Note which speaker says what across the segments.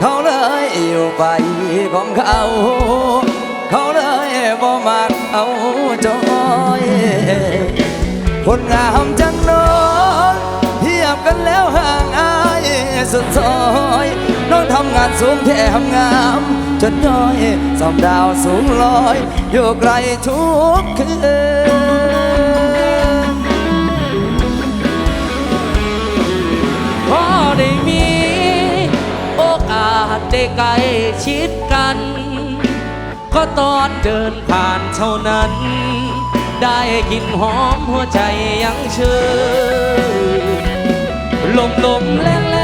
Speaker 1: เขาเลยอยู่ไปของเขา เขาเลยบ่มักเอาจอยคนงามจังน้องเทียบกันแล้วห่างอายสุดซอยน้องทำงานสูงแถมงามจนน้อยสอบดาวสูงลอย อยู่ไกลทุกคืน
Speaker 2: กล้ชิดกัน ก็ตอนเดินผ่านเท่านั้น ได้กลิ่นหอมหัวใจยังชื่นลมลมแรงแร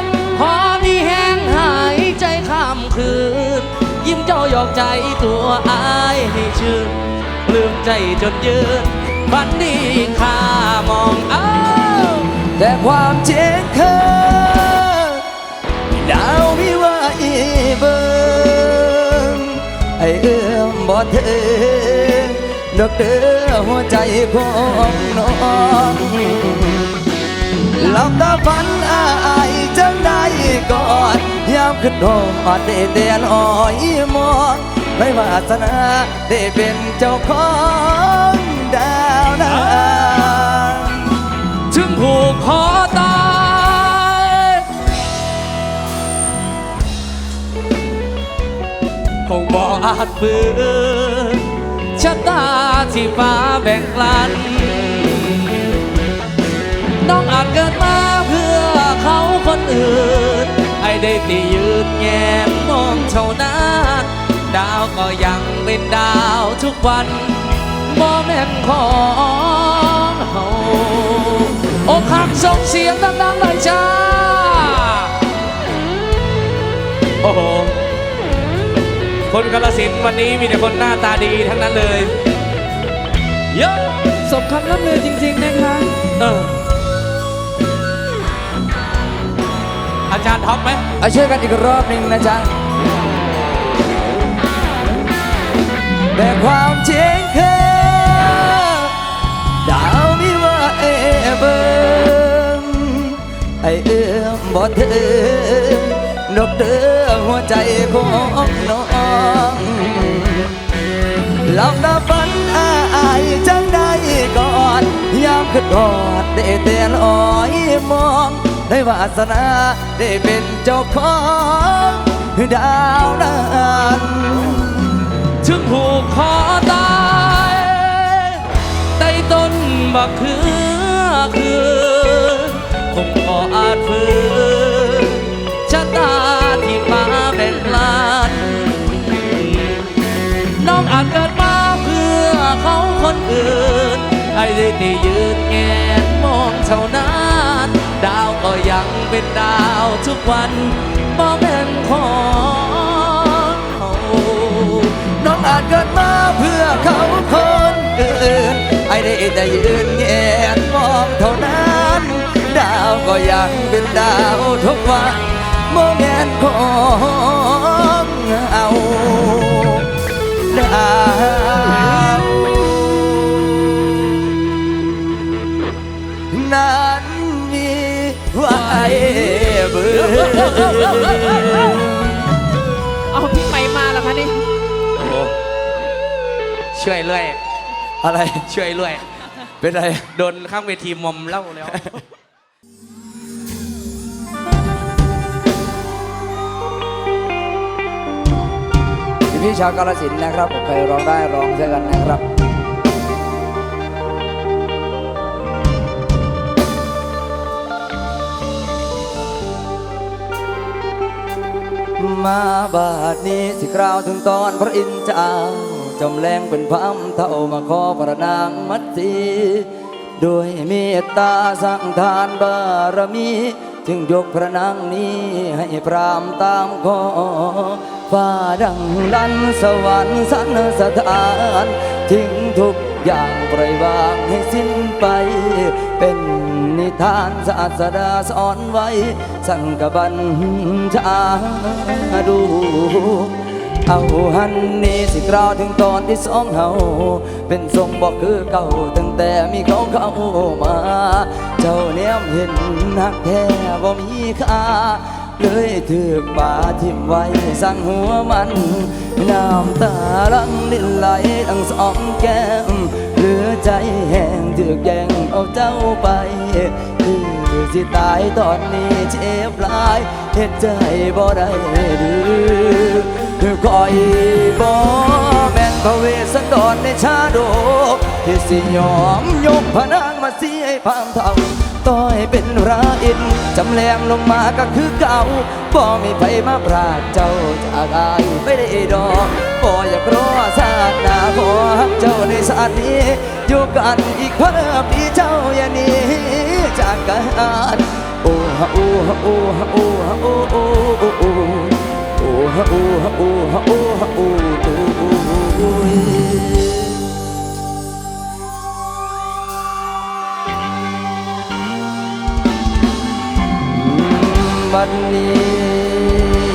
Speaker 2: งพอมีแห้งหายใจข้ามคืน ยิ้มเจ้าหยอกใจตัวอายให้ชื่นลืมใจจนยืนฝันดีข้ามองเอ้า
Speaker 1: แต่ความจริงคือดาวมี อื้อดอกเดือหัวใจของน้องหลับตาฝันอายจังได้กอดยามขึ้นโดดได้เตียนอ้อยมองไม่วาสนาได้เป็นเจ้าของดาวนา
Speaker 2: ถึงผูกคอ งบอกอาจฝืนชะตาที่ฟ้าแบ่งกลัน น้องอาจเกิดมาเพื่อเขาคนอื่นให้ได้ตียืนแง้มมองเท่านั้นดาวก็ยังเป็นดาวทุกวันมอแม่นของเฮาอกหักส่งเสียงดังๆหน่อยจ้า โอ้โห คนกาลสินธุ์วันนี้มีแต่คนหน้าตาดีทั้งนั้นเลยเยอะ
Speaker 3: สมคำล่ำลือจริง ๆ นะคะ
Speaker 2: เอออาจารย์ท็อปไหม
Speaker 1: เอาช่วยกันอีกรอบหนึ่งนะจ๊ะแต่ความจริงคือดาวมีว่าเอเบิงไอเอื้อมบ่ถึงนกเดือหั วใจของน้องหลับตาฝันอายจังได้กอดยามขึ้นกอดได้เตียนอ้อยมองได้วาสนาได้เป็นเจ้าของดาวนั้น
Speaker 2: ถึงผูกคอตายใต้ต้นบักเขือคือคงพออาจฝืน องอาจเกิดมาเพื่อเขาคนอื่นให้ได้ที่ยืนแงนมองเท่านั้นดาวก็ยังเป็นดาวทุกวันมองแม่นของ
Speaker 1: น้องอาจเกิดมาเพื่อเขาคนอื่นไอ้ได้แต่ยืนแงนมองเท่านั้นดาวก็ยังเป็นดาวทุกวันโมเมนของ เอา
Speaker 3: พี่ไปมาแล้วคะนี่
Speaker 2: โอ้โหช่วยเรื่อย
Speaker 1: อะไร
Speaker 2: ช่วยเรื่อย
Speaker 1: เป็นไร
Speaker 2: โดนข้างเวทีมอมเล่าแล้ว
Speaker 1: พี่ชาวกาลสินธุ์นะครับผมเคยร้องได้ร้องเช่นกันนะครับ มาบาดนี้สิกล่าวถึงตอนพระอินทร์จ้าจำแรงเป็นพระมเท่ามาขอพระนางมัตสีด้วยเมตตาสั่งทานบารมี จึงยกพระนางนี้ให้พรามตามขอฟ้าดังลันสวรรค์สันสถานทิ้งทุกอย่างปล่อยวางให้สิ้นไปเป็น นิทานศาสดาสอนไว้ สั่งกบัญชาดูเอาหันนี่สิกล่าวถึงตอนที่สองเฮาเป็นทรงบอกคือเก่าตั้งแต่มีเขาเข้ามา เจ้าเนียมเห็นนักแท้บ่มีค่าเลยถือป่าทิมไว้สั่งหัวมัน น้ำตาลังลินไหลทั้งสองแก้ม เหลือใจแห้งถือแย่งเอาเจ้าไปคือสิตายตอนนี้เจ็บหลายเหตุใจบ่ได้หรือคือคอยบ่แม่นพระเวสสันดรในชาดก ที่สิยอมยกพนางมาเสียให้พามเท่าต่อยเป็นระอินจำแรงลงมาก็คือเก่าบ่มีไผมาปราดเจ้าจากอายไม่ได้ดอกบ่อยากรอชาติหน้าขอฮักเจ้าในชาตินี้อยู่กันอีกเพิ่มปีเจ้าอย่าหนี้จากกันโอ้ฮะโอ้ฮะโอ้ฮะโอ้ฮะโอ้โอ้โอ้โอ้โอ้ฮะโอ้ฮะโอ้ฮะโอ้ฮะโอ้โอ้ วันนี้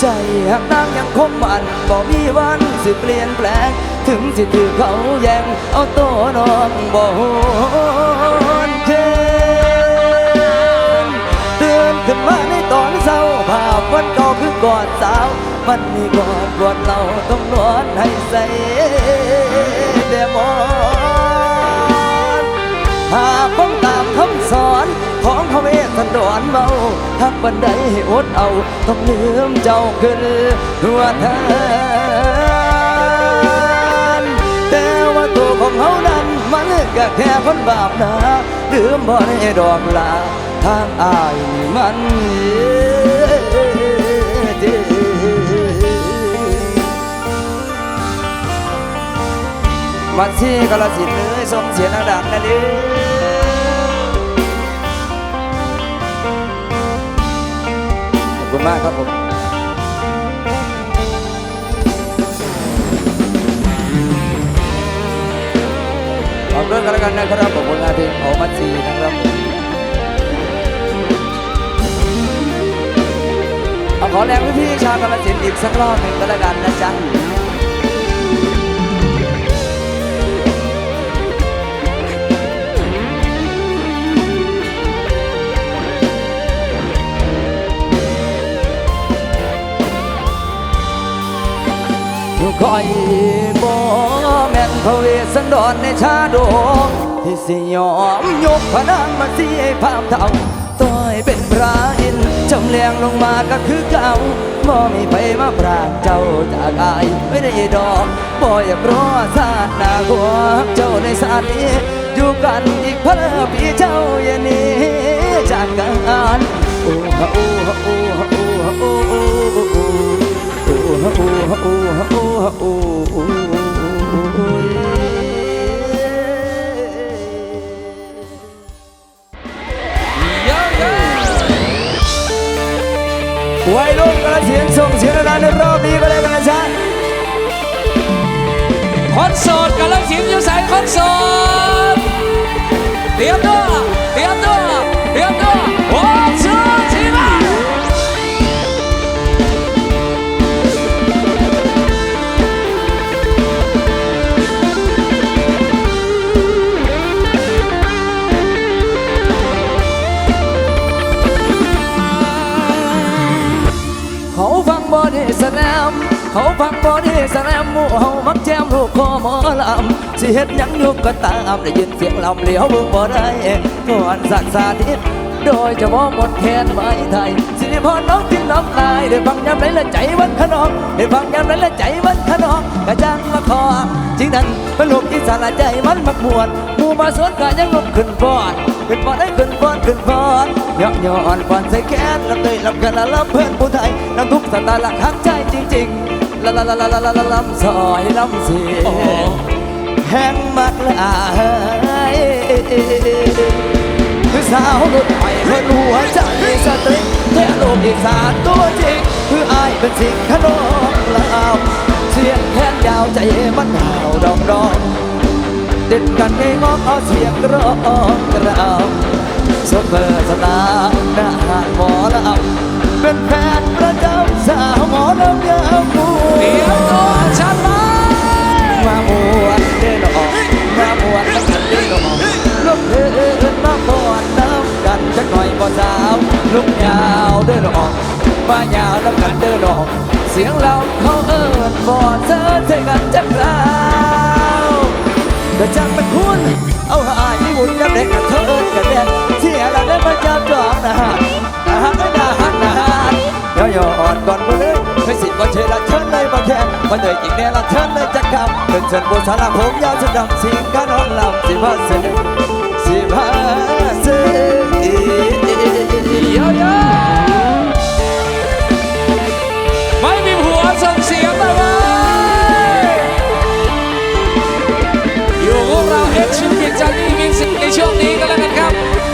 Speaker 1: ใจหักนางยังคงมันบ่มีวันสิเปลี่ยนแปลง ถึงสิถือเขาแย่งเอาตัวน้องบ่นเคนเตือนขึ้นมาในตอนเศร้าภาพวันเก่าคือกอดสาว มันมีกอดกอดเราต้องนอนให้ใส่แบบมอน เวสสันเบาทักบันไดให้อดเอา ต้องลืมเจ้าขึ้นหัวทานแต่ว่าตัวของเขานั้นมันก็แค่คนบาปนะลืมบ่ได้ดอกลาทางอายมันเจ็บวันที่กาลสินเลยส่งเสียงดังนะดิขอบ มากครับผมขอบคุณกันแล้วกันนะครับผมผลงานเพลงของมัตซีนะครับผมเอาขอแรงพี่ๆชาวกาลสินธุ์อีกสักรอบหนึ่งก็แล้วกันนะจ๊ะ คอยบ่แม่นพระเวสสันดรในชาดกที่สิยอมยกพระนางมาสียให้พามเท่าต้อยเป็นพระอินทร์จำแรงลงมาก็คือเก่าบ่มีไผมาปรากเจ้าจากอายไม่ได้ดอกบ่อยากรอชาติหน้าขวเจ้าในชาตินี้อยู่กันอีกพลอปีเจ้าอย่าหนี้จากกันโอ้ฮะโอ้ฮะโอ้ฮะโอ้ฮะโอ้โอ้โอ้โอ้โอ้ฮะโอ้ฮะโอ้ ฮะโอ้ฮะโอ้โอ้วัยรุ่นกระเสียงส่งเสียงดังในรอบนี้ก็ได้กันนะจ๊ะ
Speaker 2: คนโสดกำลังสิมอยู่ใส่คนโสดเตรียมตัวเตรียมตัว
Speaker 1: บอดี้สแลมหมู่เฮามักแจมลูกคอหมอลำสิเฮ็ดหยังอยู่ก็ตามได้ยินเสียงลำเหลียวเบิ่งบ่ได้ก่อนสักสาธิตโดยเฉพาะหมดแคนไม้ไทย สิริพรน้องทิ้งน้ำลายได้ฟังยามไหนละใจมันขนองได้ฟังยามไหนละใจมันขนองกระจังละคอจริงนั้นเป็นลูกอีสานละใจมันมักมวนมู่มาสวนกายังลุกขึ้นฟอนขึ้นฟอนได้ขึ้นฟอนขึ้นฟอนย้อนย้อนฟอนใส่แขนลำเตยลำกันละลำเพื่อนผู้ไทยน้ำทุกสตาหลักหักใจจริง ๆ ละลลลลลลลำซอยลำเสียแห้งมากลายคือสาวรุ่นใหม่เพิ่นหัวใจสตริงแท้โลกอีสานตัวจริงคืออายเป็นสิ่งขนองลาวเสียงแขนยาวใจมันหาวดองดองเด่นกันไงงอกเอาเสียงร้องกระเอาซุปเปอร์สตาร์หน้าหาดหมอลำเป็นแฟนประจำ สาวหมอลำยามมู
Speaker 2: เตรียมตัวชัดไป
Speaker 1: มามวนเดินออกมามวนน้ำกันเดินออกลูกเดินมาบ อดก่อนมาเลยไม่สิบ่เชยละเชิญเลยบ่แค่มาเลยอีกแน่ละเชิญเลยจะกำเป็นเชิญบุษราผมยาวจะดำสิงกันน้องลำสิบห้าเสือสิบห้าเสือ
Speaker 2: เยอะไม่มีผัวส่งเสียงมาเลยอยู่กับเราเอ็กซ์ชิมกิจจากนี้มิวสิกในช่วงนี้กันแล้วกันครับ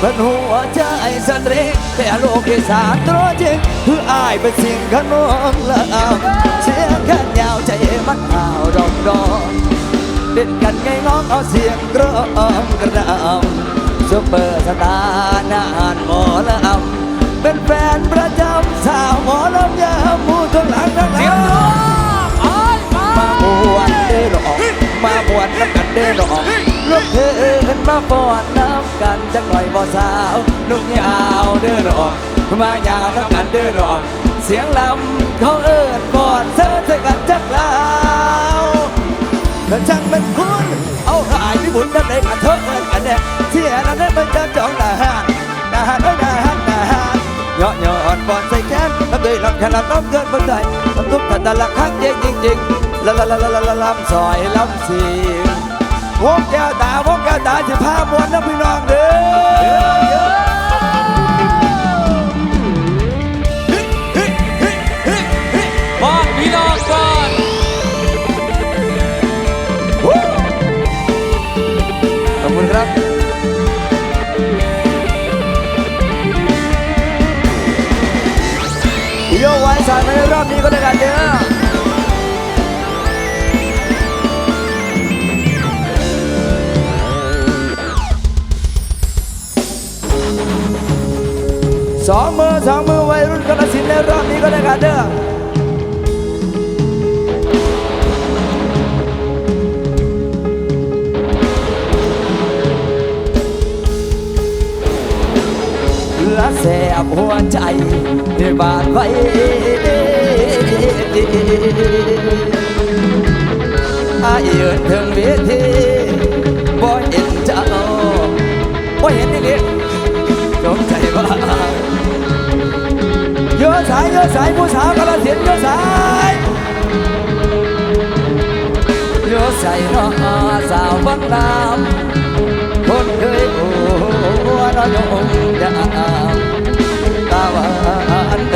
Speaker 2: เพิ่
Speaker 1: นหัวใจสตรีแต่โลกอีสานตัวจริงคืออายเป็นสิ่งขนมละอาเสียงกันยาวใจมันอ้าวดอกดอกเด่นกันไงน้องเอาเสียงกรองกระดำซุปเปอร์สตาร์นานหมอลำเป็นแฟนประจำสาวหมอลำยามมูทั้งหลังทั้งห
Speaker 2: เตรีย
Speaker 1: ลั
Speaker 2: ม
Speaker 1: ง
Speaker 2: มา
Speaker 1: มาบวนเดินออกมาบวนน้ำกันเดินออก ลูกเธอขึ้นมาฟอนน้ำกันจักหน่อยบ่สาวลูกยาวเดินออกมายาวน้ำกันเดินออกเสียงลำเขาเอิ้นฟอนเธอเธอกันจักลาวแล้วช่างเป็นคุณเอาหายพิบุญน้ำในกันเธอเอิ้นกันแน่เสียนั้นได้มันจะจองหน้าห้างหน้าห้างเอ้ยหน้าห้างหน้าห้างยอดยอดบอลใส่แขนลำเลยลำแขนลำน้ำเกินบนใจลำทุกขันต่ละครั้งเจ๊งจริงๆละละละละละละลำซอยลำสี วงแก้วตาวงแก้วตาสิพามวนนะพี่น้องเด้อ
Speaker 2: บอกพี่น้องก่อน
Speaker 1: ขอบคุณครับโยไว้สายมาในรอบนี้ก็ได้กันเด้อ สองมือสองมือวัยรุ่นกระสินในรอบนี้ก็ได้กันเด้อและแสบหัวใจที่บาดไว้อายืนถึงเวทีบ่เห็นเจ้าบ่เห็นนี่นี่จงใจว่า โยสายโยอะสายผู้สาวกระเสียนโยอะสายโยอะสายน้อสาวบังลำคนเคยโอ้น้อยงดามตาวานเอ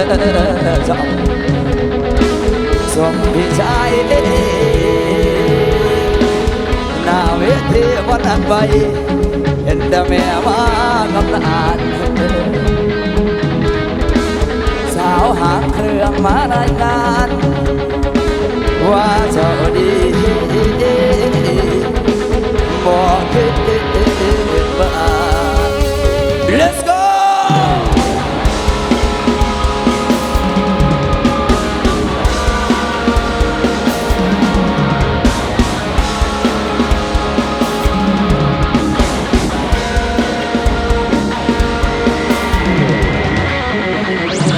Speaker 1: อจอมส่งพี่ชายนาเวทีวันนั้นไปเห็นแต่แม่มากับหลา รื่องมารายงาน ว่าเจ้าดีบอกคิดบ้า Let's go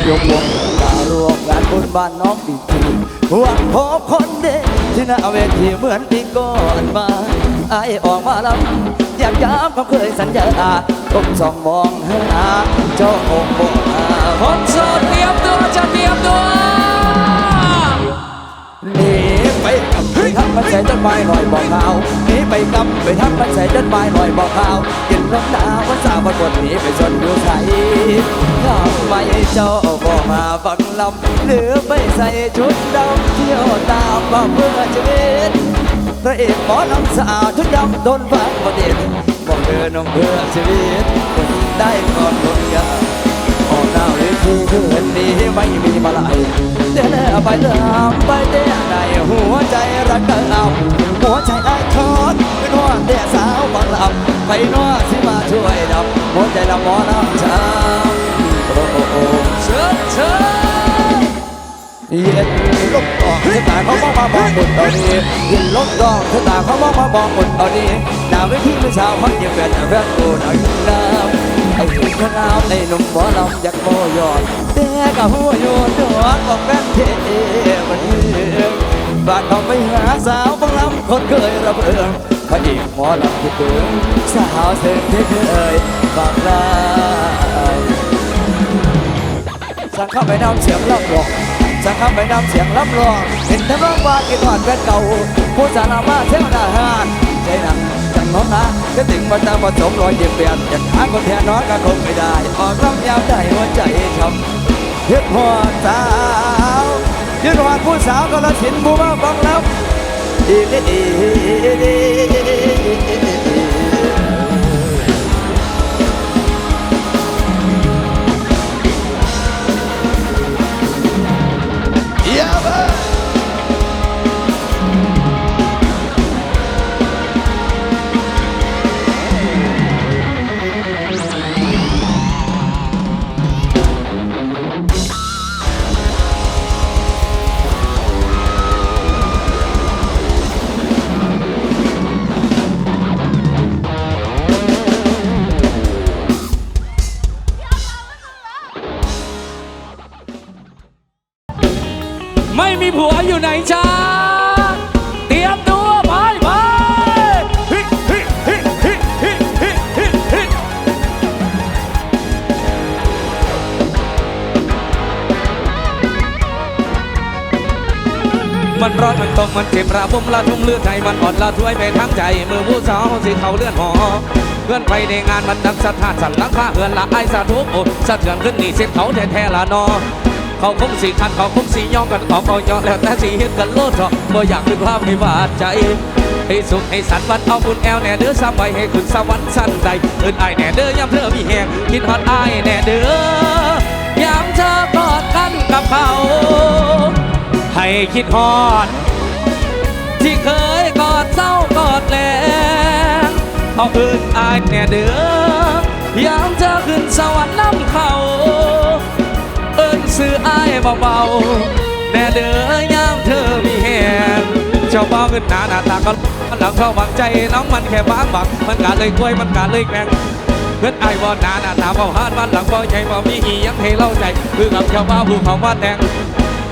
Speaker 1: ยกวงตาร วมงานบุญบ้านน้องปีทีหวังพบคนเด็กที่หน้าเวทีเหมือนปีก่อนมาไอายออกมาลำอยากย้ำความเคยสัญญาผมส่องมองหาเจ้าองค์บงอา
Speaker 2: คนโสดเตรียมตัวจะเตรียมตัว
Speaker 1: หนีไปกับเฮ้ ทำมันใส่จนไม้ลอยบอกข่าวหนีไปกำไปทำมันใส่จนไม้ลอยบอกข่าวกินลมหนาวันสาววันบนหนีไปชนอยู่ไทยทำไมเจ้าบอกมาฟังลำหรือไปใส่ชุดดำเที่ยวตามมาเพื่อชีวิตพระเอกหมอลำสาวชุดดำโดนฟังประเด็นบอกเธอนงเพื่อชีวิตคนได้ก่อนคนยาออกหน้าเวทีเพื่อนนี้ไม่มีมาลาย ไปเดินไปเดินในหัวใจรักเดิมหัวใจไอ้คอนเป็นหัวเด็กสาวบังลำไปนวดที่มาช่วยดับหัวใจละหมอลำช้ำโอ้โอ้
Speaker 2: เชิญเชิญ
Speaker 1: เย็นลมกองชะตาเขามองมาบอกหมดตอนนี้เย็นลมกองชะตาเขามองมาบอกหมดตอนนี้ดาวไม่ที่ไม่เช้าพักยังเป็นแฟนกูหน่อยน้ำไอ้หุ่นข้างน้ำไอ้หนุ่มหมอลำอยากโมยอด แต่กับหัวโยนดวงบอกแฟนเทมันเองฝากเขาไปหาสาวบังลำคนเคยระเบิดพระเอกหมอลำที่เกินสาวเส้นที่เคยฝากลาสั่งเข้าไปนำเสียงรับรองสั่งเข้าไปนำเสียงรับรองเห็นแต่ร้องว่ากินหวานแฟนเก่าผู้สารมาเท่าหน้าหานใจหนักจังน้องนะก็ถึงมาตามผสมรอยเดียบเปลี่ยนอยากหาคนแทนน้อยก็คงไม่ได้ออกร้องยาวได้หัวใจช้ำ ยึดหัวสาวยึดหัวผู้สาวก็ละสินผู้มาฟังแล้วดีดีดีดีเยี่ยม
Speaker 2: ไระบมละทุ่มเลือดใจมันอ่อนละถ้วยไปทั้งใจ มือผู้สาวสิเขาเลื่อนหอเพื่อนไปในงานมันดังสถานสั่นลังค่าเฮือนละไอสะทุกโอสะเทือนขึ้นนี่เสียเขาแท้ๆละนอเขาคงสีคันเขาคงสีย่อมกันของเขาย่อมแล้วแต่สีเห็นกันโลดเถาะบ่อยากเป็นความไม่บาดใจให้สุขให้สันวันเอาบุญแอวแน่เด้อสบามให้ขึ้นสวรรค์สั้นใดเอินไอแน่เด้อยามเธอมีแหงคิดฮอดไอายแน่เด้อยามเธอกอดกันกับเขาให้คิดฮอด ที่เคยกอดเศร้ากอดแลงเอาคืนอายแน่เด้อยามเธอขึ้นสวรรค์น้ำเขาเอิ้นซื้ออายเบาๆแน่เด้อยามเธอมีแหงเจ้าบ่าวขึ้นหน้าหน้าตาก็หลังเข้าบังใจน้องมันแค่บางบักมันกาเลยกล้วยมันกาเลยแกล้งเพื่อนไอ้บ่หน้าหน้าตาบ่ฮาดมันหลังบ่ใจบ่มีอีหยังให้เล่าใจคือกับเจ้าบ่าวผู้เขามาแต่ง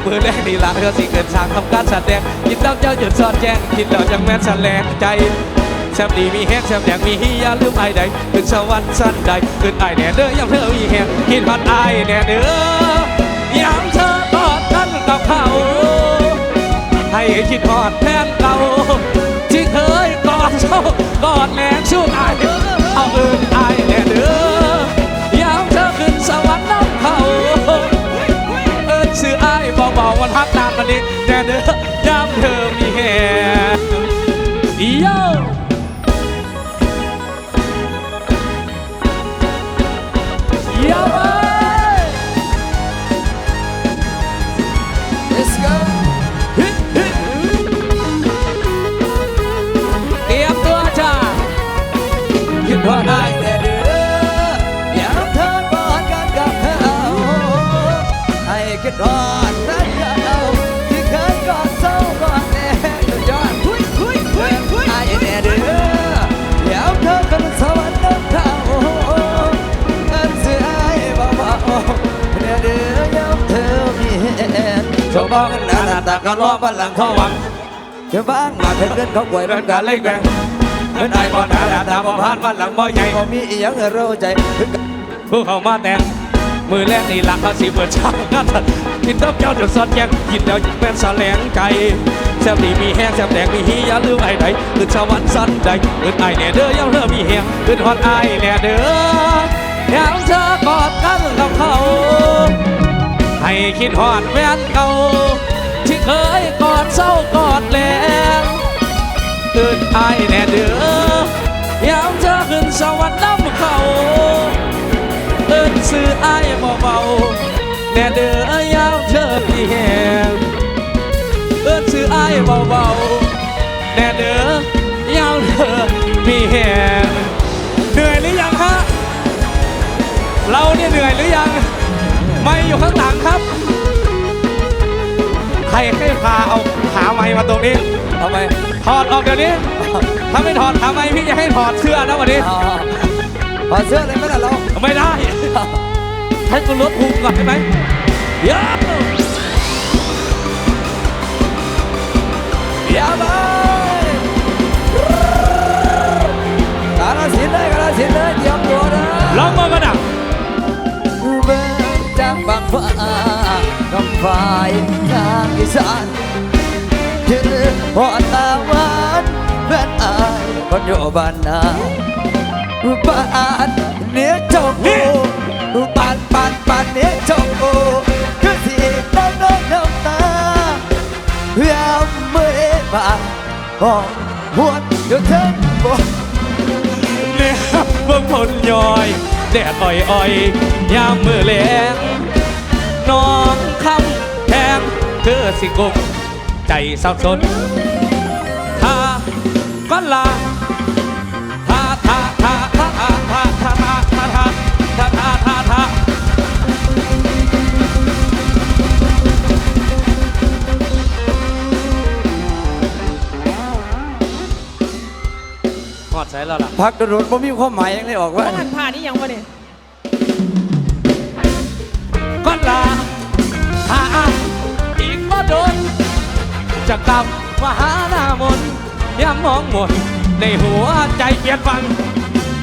Speaker 2: มือแรกนี่ละเธอสิเกินสร้างทำการแสดงคิดแล้วเจ้าหยุดสอดแจ้งคิดแล้วจังแม่นแสลงใจแซมดีมีแฮงแซมแดงมีฮียาลืมไอ้ใดขึ้นสวรรค์สั้นใดขึ้นไอแน่เด้อยามเธอมีแฮงคิดพัดไอแน่เด้อยามเธอกอดกันกับเขาให้คิดฮอดแทนเก่าที่เคยกอดเจ้ากอดแม่ช่วงไอเอาเอินไอแน่เด้อ วันพักนานวันนี้แน่เด้อยามเธอมีแหงโยโย่เอ้ย
Speaker 1: Let's go
Speaker 2: ฮิฮิเตรียมตัวจ้า
Speaker 1: คิดว่าได้แต่เดืออยากเธอกอดกันกับเขาให้คิดว่าได้ ชาวบ้านหน้าหน้าตาก็ล้อบันหลังเขาหวังเธอบ้างมาเพื่อนเขาป่วย
Speaker 2: เดิ
Speaker 1: เป็นน
Speaker 2: กา
Speaker 1: การร
Speaker 2: เล่
Speaker 1: เล่
Speaker 2: น
Speaker 1: น
Speaker 2: แก
Speaker 1: แก
Speaker 2: ง
Speaker 1: ง
Speaker 2: เงินไอ้บ่หนาดาตาบ่ผ่านบ้านหลังบ่ใหญ่
Speaker 1: บ่มีอีหยังให้เราใจ
Speaker 2: ผู้เข้ามาแต่งมือแรกนี่หลักภาษีเปิดช่างกันคิดต้องเจ้าจดสอดแยงคิดแล้วแม่นแสลงใจแซมดีมีแห้งแซมแดงมีฮีอย่าลืมไอ้ใดขึ้นสวรรค์สันใดขึ้นไอ้แน่เด้อย่าเริ่มมีแห้งขึ้นฮอดไอ้แน่เด้อยามเธอกอดกันกับเขา ให้คิดฮอดแม่นเก่าที่เคยกอดเศร้ากอดแลงขึ้นไอ้แน่เด้อยามเธอขึ้นสวรรค์น้ำเขาเอิ้นซื้ออายเบาๆแน่เด้อยามเธอมีแหงเอิ้นซื้ออายเบาๆแน่เด้อยามเธอมีแหงเหนื่อยหรือยังฮะเราเนี่ยเหนื่อยหรือยัง ไม่อยู่ข้างหลังครับ ใครให้พาเอาขาไม้มาตรงนี้
Speaker 1: ทำไม
Speaker 2: ถอดออกเดี๋ยวนี้ ถ้าไม่ถอดขาไม้พี่จะให้ถอดเสื้อนะวันนี้
Speaker 1: อ๋อถอดเสื้อเลยไหมล่ะเรา
Speaker 2: ไม่ได้ ให้กูลดพุงก่อนได้ไหมเดี๋ยว
Speaker 1: อย่าไปกาลสินธุ์เลยกาลสินธุ์เลยเตรียมตัวนะ
Speaker 2: ลองมากันอะ
Speaker 1: เบิ่ง จากบางฟ้ากำฝ่ายทางอีสานยืนหัวตาหวานเพื่นอายคนอยู่บ้านนาบ้านเนี้ยจงโอบ้านบ้านบ้านเนี้ยจงโอคือที่น้องน้องน้ำตาเพื่อเมื่อมานห้องหวนอยู่เทิงบ่
Speaker 2: เนี่ยเบิ่งผลย้อยแดดอ่อยอ่อยๆยามมือแลง น้องคำแทงเธอสิกงใจสับสนถ้าก็ลาถ้าถ้าถ้าถ้าถ้าถ้าถ้าถ้าถ้าถ้าถ้าถ้าถ้าหอดใส่แล้วล่ะ
Speaker 1: พักโดนๆบ่มีความหมายยังได้ออกว่า
Speaker 3: ว่าหันผ่านนี่ยังวะเนี่ย
Speaker 2: จะกลับมาหาหน้ามนย้ำมองหมดในหัวใจเปลี่ยนฟัง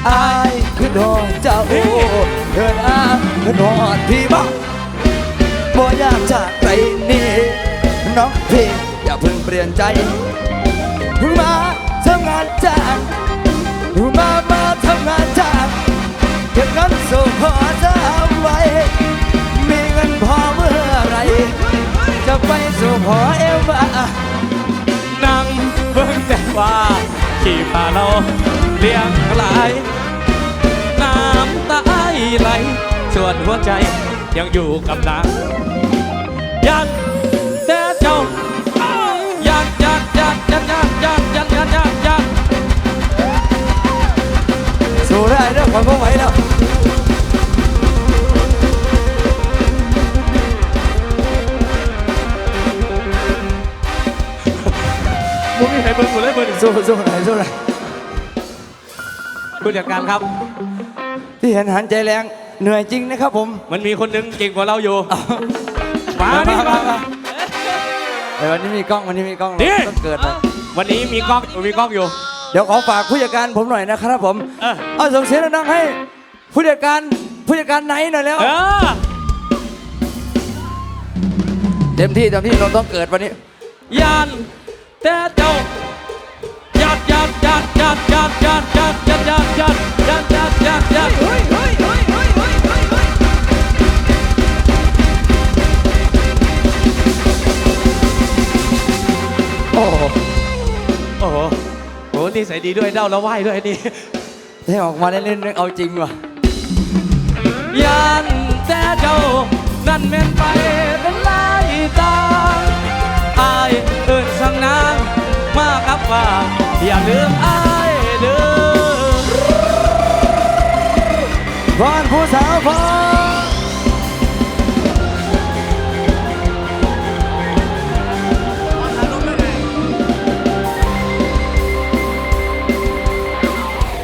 Speaker 1: อายคือดอกเจ้าเดินอาคือดอดพี่บ้าบ่อยากจากไปนี่น้องพี่อย่าเพิ่งเปลี่ยนใจมาทำงานจ้างมามาทำงานจ้างเก็บเงินส่งพอจะเอาไว้ มีเงินพอ ไปสู่พอเอวมา
Speaker 2: นั่งเบิ่งแต่ว่าขี่พาเราเลี้ยงไหลายน้ำตาไหลส่วนหัวใจยังอยู่กับนางยันแต่เจ้ายันยันยันยันยันยันยันยัน
Speaker 1: สู้สู้หน่อยสู้หน่อย
Speaker 2: ผู้จัดการครับ
Speaker 1: ที่เห็นหันใจแรงเหนื่อยจริงนะครับผม
Speaker 2: มันมีคนหนึงเก่งกว่าเราอยู่มา
Speaker 1: มา
Speaker 2: นี่
Speaker 1: มา
Speaker 2: มา
Speaker 1: มาเดี๋ยววันนี้มีกล้องวันนี้มีกล้อง
Speaker 2: นี่
Speaker 1: ต้องเกิดหน่อย
Speaker 2: วันนี้มีกล้องอยู่มีกล้องอยู่
Speaker 1: เดี๋ยวขอฝากผู้จัดการผมหน่อยนะครับผม
Speaker 2: เออ
Speaker 1: เอาส่งเสียงดังๆให้ ผู้จัดการผู้จัดการไหนหน่อยแล้ว
Speaker 2: เออ
Speaker 1: เต็มที่เต็มที่เราต้องเกิดวันนี้
Speaker 2: ยันแต่เจ้า ยัดยัดยัดยัดยัดยัดยัดยัดยัดยัดยัดยัดยัด
Speaker 3: เฮ้ยเฮ้ยเฮ้ยเฮ้ยเฮ้ยเฮ้ยเฮ้ย
Speaker 1: โอ้โห
Speaker 2: โอ้โหโหนี่ใส่ดีด้วยเด้าแล้วไหวด้วยนี่
Speaker 1: ให้ออกมาเล่นๆเอาจริงว่ะ
Speaker 2: ยันแต่เจ้า นั่นแม่นไปเป็นลายตาอายเอินสังนางมากับว่า อย่าลืมอายเด้อ
Speaker 1: พรผู้สาวพอ